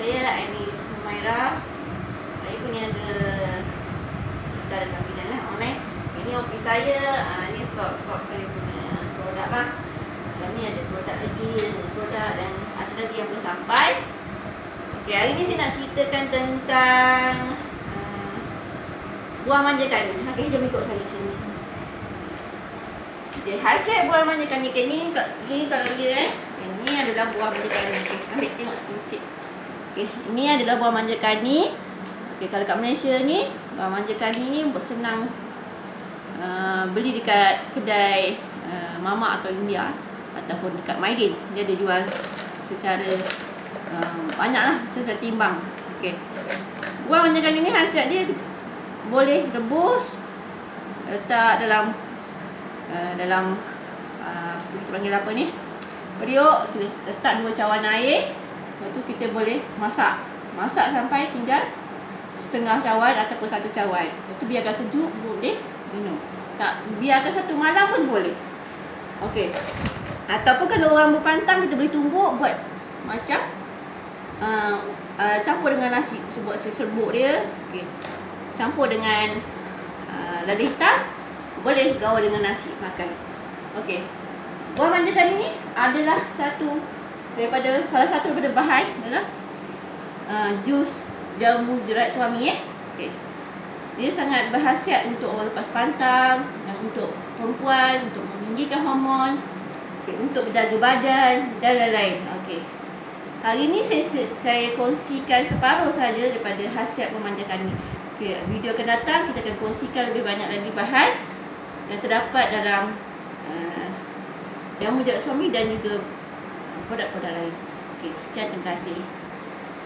saya lah Anis Humaira. Saya pun ada Secara sambilan lah online. Ini ofis saya uh, Ini stok-stok saya punya produk lah. Dan ni ada produk lagi Ada produk dan ada lagi yang belum sampai. Okey, hari ni saya nak ceritakan tentang uh, Buah manja kani Okay ha, jom ikut saya sini. Okay hasil buah manja kani ini, ini kalau dia eh Ini adalah buah manja kani ambil tengok sikit-sikit. Okay, ini adalah buah manja kani. Okay, kalau kat Malaysia ni Buah manja kani ni senang. Uh, Beli dekat kedai uh, Mama atau India Ataupun dekat Maidin. Dia ada jual secara uh, Banyak lah sesuai timbang. Okay Buah manja kani ni hasil dia Boleh rebus Letak dalam uh, Dalam uh, Kita panggil apa ni? Periuk Letak dua cawan air Lepas tu kita boleh masak Masak sampai tinggal setengah cawan ataupun satu cawan. Lepas tu biarkan sejuk boleh minum. Tak biarkan satu malam pun boleh. Okey. Ataupun kalau orang berpantang kita boleh tumbuk buat macam uh, uh, campur dengan nasi sebab serbuk dia. Okey. Campur dengan uh, lada hitam boleh gaul dengan nasi makan. Okey. Buah manja tadi ni adalah satu daripada salah satu daripada bahan adalah uh, jus jamu jerat suami eh. Okey. Dia sangat berhasiat untuk orang lepas pantang, dan untuk perempuan, untuk meninggikan hormon, okay, untuk menjaga badan dan lain-lain. Okey. Hari ini saya, saya kongsikan separuh saja daripada hasiat memanjakan ini. Okey, video akan datang kita akan kongsikan lebih banyak lagi bahan yang terdapat dalam uh, jamu jerat suami dan juga produk-produk lain. Okey, sekian terima kasih.